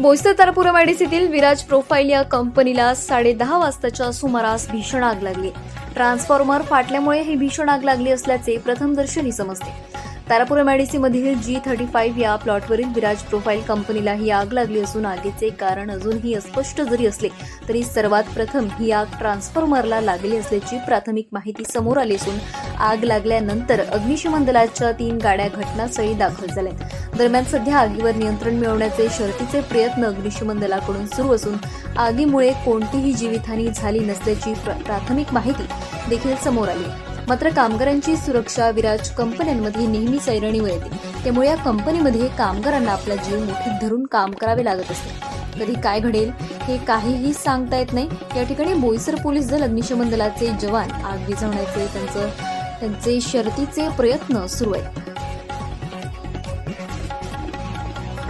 बोईसर तारापुरा मेडिसीतील विराज प्रोफाईल या कंपनीला साडेदहा वाजताच्या सुमारास भीषण आग लागली. ट्रान्सफॉर्मर फाटल्यामुळे ही भीषण आग लागली असल्याचे प्रथमदर्शनी समजते. तारापुरा मेडिसीमधील जी थर्टी फाईव्ह या प्लॉटवरील विराज प्रोफाईल कंपनीला ही आग लागली असून आगीचे कारण अजूनही अस्पष्ट जरी असले तरी सर्वात प्रथम ही आग ट्रान्सफॉर्मरला लागली असल्याची प्राथमिक माहिती समोर आली असून आग लागल्यानंतर अग्निशमन दलाच्या तीन गाड्या घटनास्थळी दाखल झाल्या. दरम्यान सध्या आगीवर नियंत्रण मिळवण्याचे शर्तीचे प्रयत्न अग्निशमन दलाकडून सुरू असून आगीमुळे कोणतीही जीवितहानी झाली नसल्याची प्र- प्राथमिक माहिती देखील समोर आली. मात्र कामगारांची सुरक्षा विराज कंपन्यांमध्ये नेहमीच ऐरणीवर येते त्यामुळे या कंपनीमध्ये कामगारांना आपला जीव मुठीत धरून काम करावे लागत असते. कधी काय घडेल हे काहीही सांगता येत नाही. या ठिकाणी बोईसर पोलीस दल अग्निशमन दलाचे जवान आग विझवण्याचे त्यांचं त्यांचे शर्तीचे प्रयत्न सुरू आहेत.